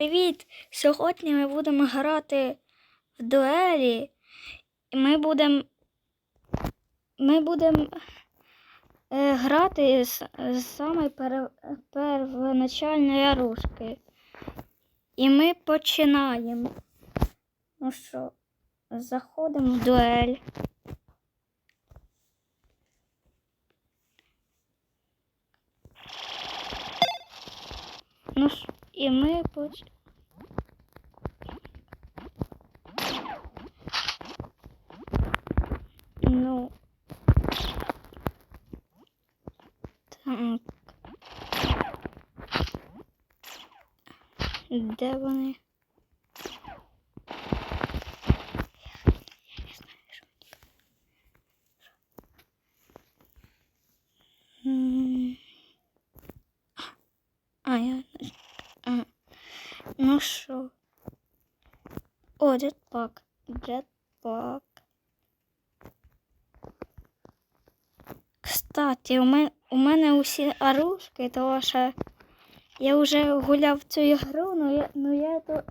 Привіт! Сьогодні ми будемо грати в дуелі. І ми будемо. Ми будемо е, грати з, з самої пере, первоначальної оружки. І ми починаємо. Ну що, заходимо в дуель. Ну ж, і ми поч... Ну. Так. Де вони? М. А, я... А. Ну що? О, джетпак. Джетпак. Кстати, у мене, у мене усі оружки, тому що я вже гуляв цю ігру, но я, ну я то,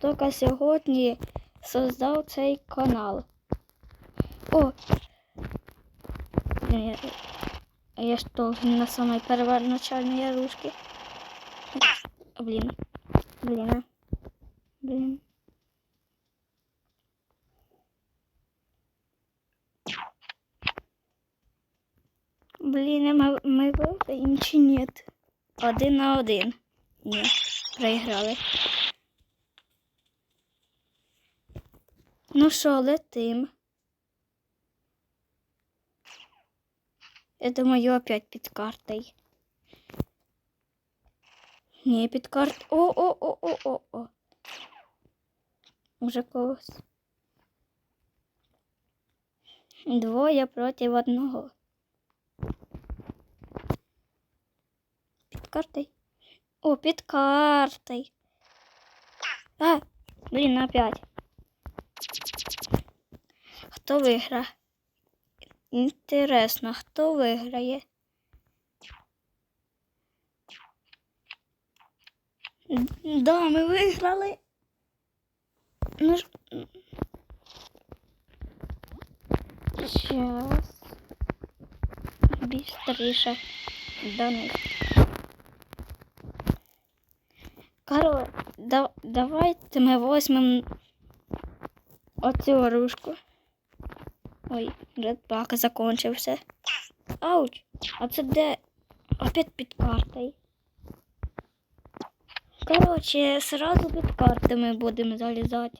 тільки сьогодні создав цей канал. О! Я, я ж должен на самой первоначальной оружке. Блин. Блин. Блин. Блін, а ми, ми виграємо чи ні? Один на один. Ні, проіграли. Ну що, летим. Я думаю, опять під картою. Ні, під карт. О, о, о, о, о, о. Уже когось. Двоє проти одного. Під картою. О, під картою. А, блін, опять. Хто виграє? Інтересно, хто виграє? Да, ми виграли. Ну ж. Сейчас. Бістріше до них. Да, давайте ми візьмемо оцю оружку. Ой, джетпак закончився. Ауч, а це де? Опять під картою. Короче, сразу під карти ми будемо залізати.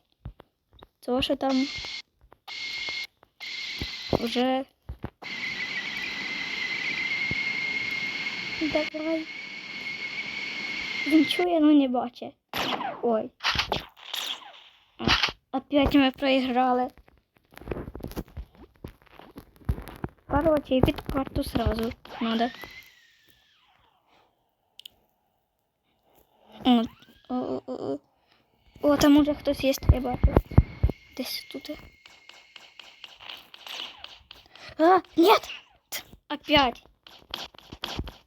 Тому що там уже. Давай. Він чує, но не бачить. Ой. Опять ми проіграли. Короче, під карту сразу надо. О, о, о, о. О, там уже хтось є, я бачу. Десь тут. А, нет! Опять.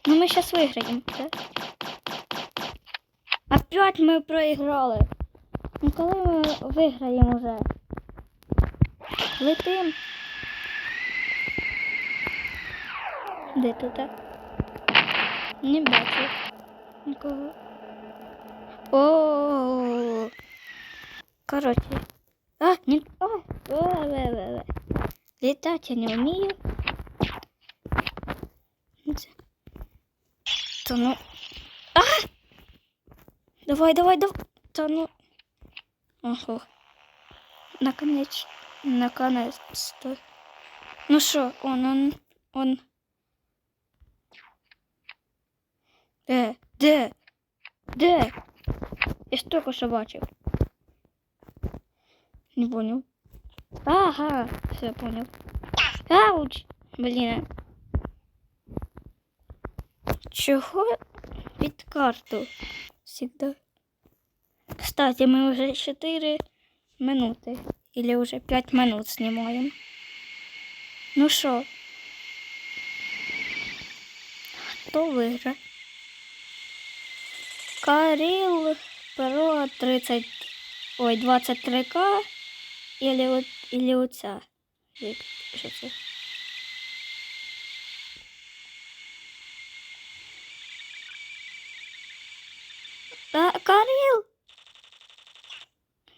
Ну мы сейчас выиграем, да? Опять мы проиграли. Ну коли ми виграємо уже? Летим. Де тут? Не бачу нікого. О, короче. А, не, а, ве, ве, ве, ве. Летать я не вмію. Це- Та ну. Давай, давай, давай. Та ну. Ого. Наконеч. Наконец-то. Ну що, он, он, он. Де? Де? Де? Я ж тільки. Не понял. Ага, все понял. Ауч! Блін. Чого під карту? Всегда. Кстати, мы уже 4 минуты. Или уже 5 минут снимаем. Ну що? Хто виграє? Каріл проти 30, ой, 23к, или, или оця. Як- Що це? А, Каріл!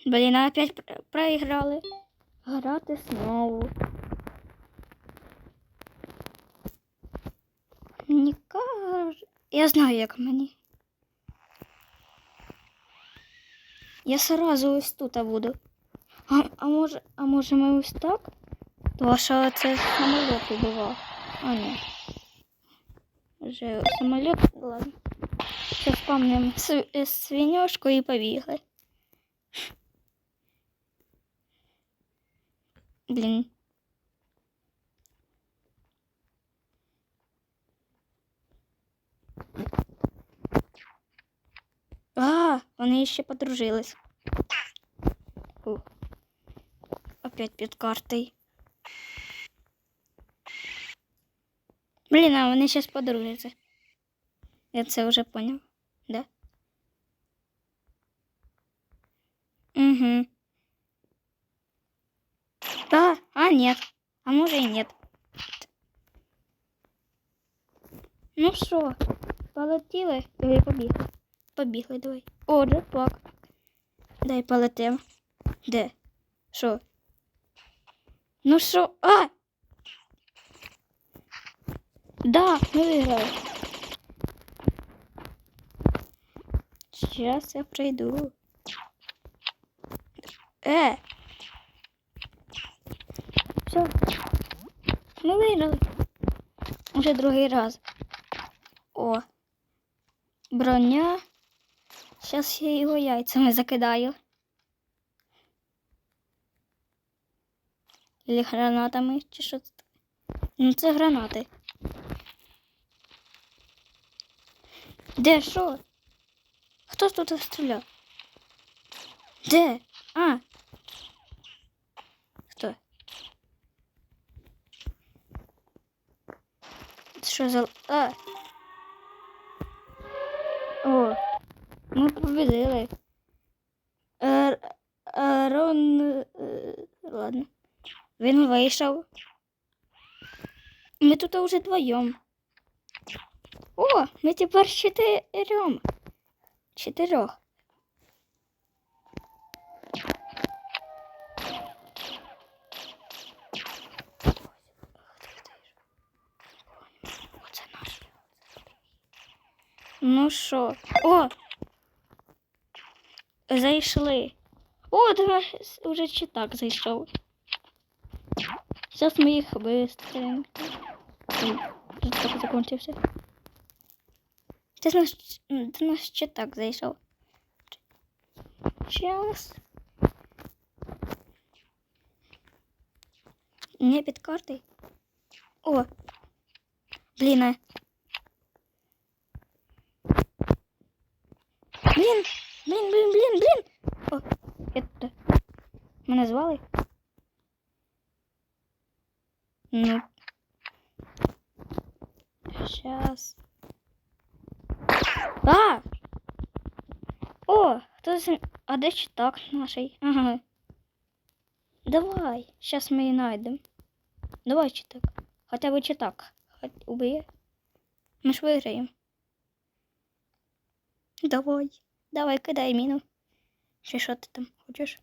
Блін, опять про- проіграли. Грати знову. Мені каже... Я знаю, як мені. Я сразу ось тут буду. А, а може, а може ми ось так? Тому що це самоліт убивав. А ні. Вже самоліт, ладно. Сейчас помним свинюшку і побігли. Блін. А, вони ще подружились. Опять під картою. Блін, а вони зараз подружаться. Я це вже поняв. Угу. Да, а нет. А може и нет. Ну що, полетіли? Давай побігли. Побігли, давай. О, джекпак. Дай полетим. Де? Що? Ну що? А! Да, ми виграли. Сейчас я пройду. Э! Все. Ми виграли. Уже другий раз. О. Броня. Зараз я його яйцями закидаю. Или гранатами, чи що це? Ну, це гранати. Де що? Хто тут стріляв? Де? А. Хто? Що за. А. О. Ми победили. Е, е, Рон. е, Ладно. Він вийшов. Ми тут уже вдвоєм. О, ми тепер чотирьом. Чотирьох. Ну що? О! Зайшли. О, до нас уже читак зайшов. Зараз ми їх вистрілимо. Так закончився. Це наш, це наш читак зайшов. Час. Не під картою. О! Блін. Блін! Блін, блін, блін, блін! О, я тут. Мене звали? Ну. Сейчас. А! О, хто з... А де читак наший? Ага. Давай, сейчас ми її знайдемо. Давай читак. Хоча б читак. Хоть убиє. Ми ж виграємо. Давай. Давай, кидай міну. Чи що ти там хочеш?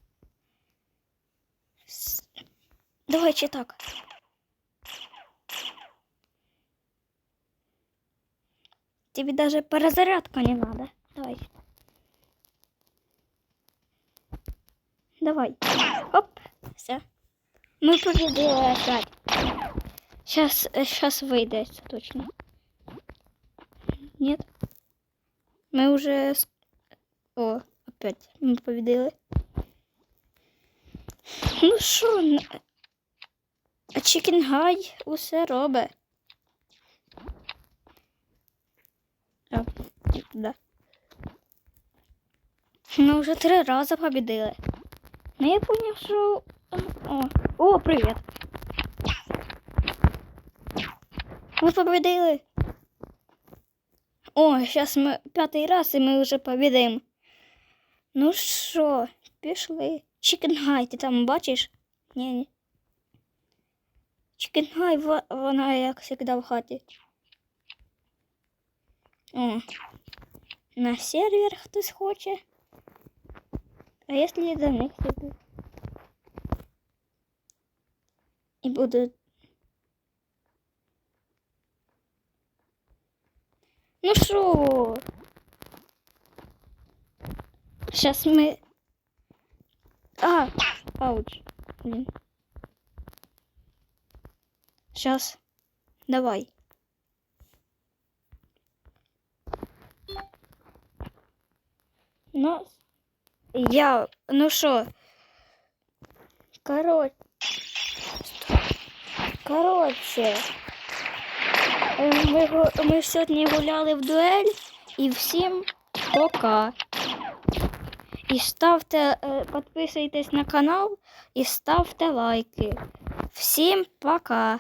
Давай читак. Тебе даже перезарядка не надо. Давай. Давай. Оп. Все. Мы победили опять. Сейчас, сейчас выйдет точно. Нет. Мы уже... О, опять. Мы победили. Ну що, а Чікінгай усе робить. А, да. Ми вже три рази победили. Ну я поняв, що. О, о, привіт. Ми победили. О, зараз ми п'ятий раз і ми вже победимо. Ну що, пішли. Чікенгай, ти там бачиш? Ні, ні. Чікенгай, во- вона як завжди в хаті. О, на сервер хтось хоче. А якщо я до них зайду? І буду. Ну що? Сейчас мы... А, ауч. Блин. Сейчас. Давай. Ну, я, ну що? Короче. Короче. Ми, ми сьогодні гуляли в дуель і всім пока. І ставте, е, підписуйтесь на канал і ставте лайки. Всім пока!